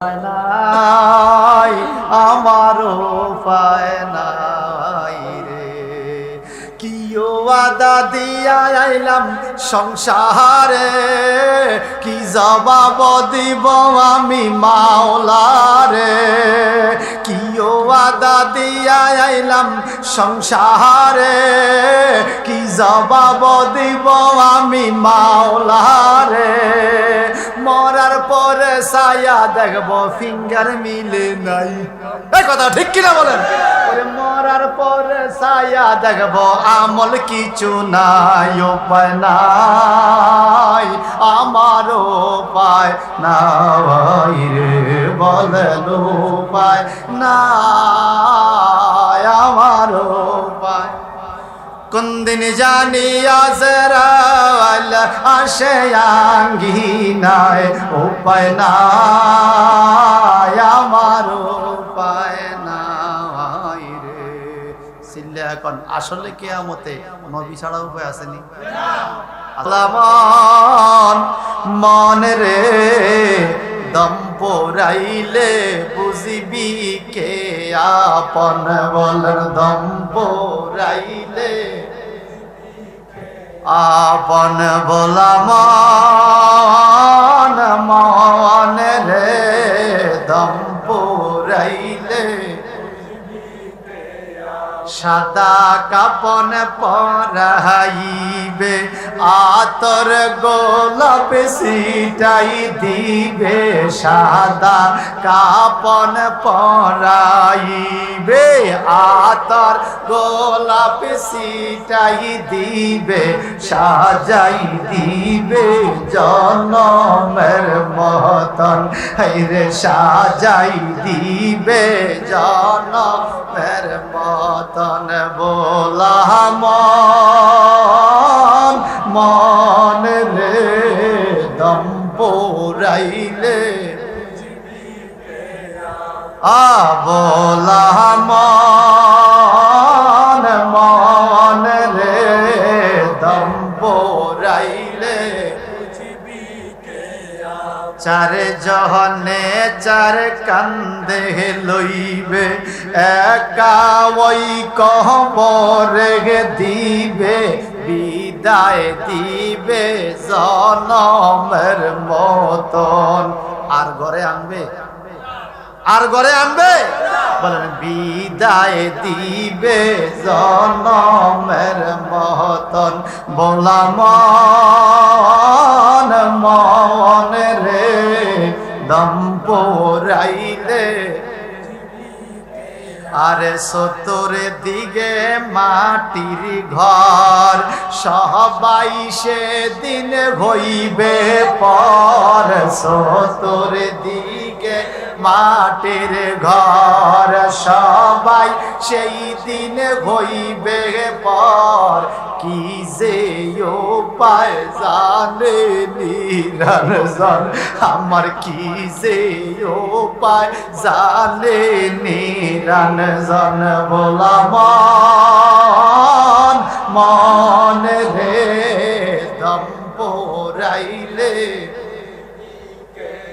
নাই, আমারও পায় নাই রে। কিও আদা দিয়া আইলাম সংসারে, কি জবাব দিব আমি মাওলারে? আদা দিয়া আইলাম সংসারে। কি জবাব দিব আমি মাওলারে? মরার পরে সায়া দেখব ফিঙ্গার মিলে নাই। কথা ঠিক কিনা বলেন? মরার পরে সায়া দেখব, আমল কিছু নাই, উপায় নাই। আমার উপায় নাই রে বলেন উপায় নাই আমার উপায় কোনদিন জানি আজরাল আসে উপায় নাই আমার সিল্লে এখন। আসলে কেয়ামতে নবী ছাড়া উপায় আসেনি। মন রে দম বুঝিবি কে আপন? বলর দম আপন বলা মন রে দম পোরাইলে সাদা কাপন পরাইবে আতর গোলাপ সিটাই দিবে, সাদা কাপন পরাইবে, আতর গোলাপ সিটাই দিবে, সাজাই দিবে জনমের মতন। হাইরে সাজাই দিবে জনমের মতন, বোলা পোরাইলে আবলা মন মন রে দম পোরাইলে চার জহনে চার কান্দে লইবে, একা ওই কহবরে দিবে। বিদায় দিবে জনমের মতন। আর ঘরে আনবে? আর ঘরে আনবে? বলেন, বিদায় দিবে জনমের মতন। বলাম মন রে, দম পোরাইলে আরে সত্তর দিকে মাটির ঘর, সবাই সেদিন হইবে পর। সত্তর দিকে মাটির ঘর, সবাই সেই দিন হইবে পর। কি যে পায় জানে নিরঞ্জন আমার কি যে পায় জানে নিরঞ্জন বলা মন রে দম্পরাইলে পোরাইলে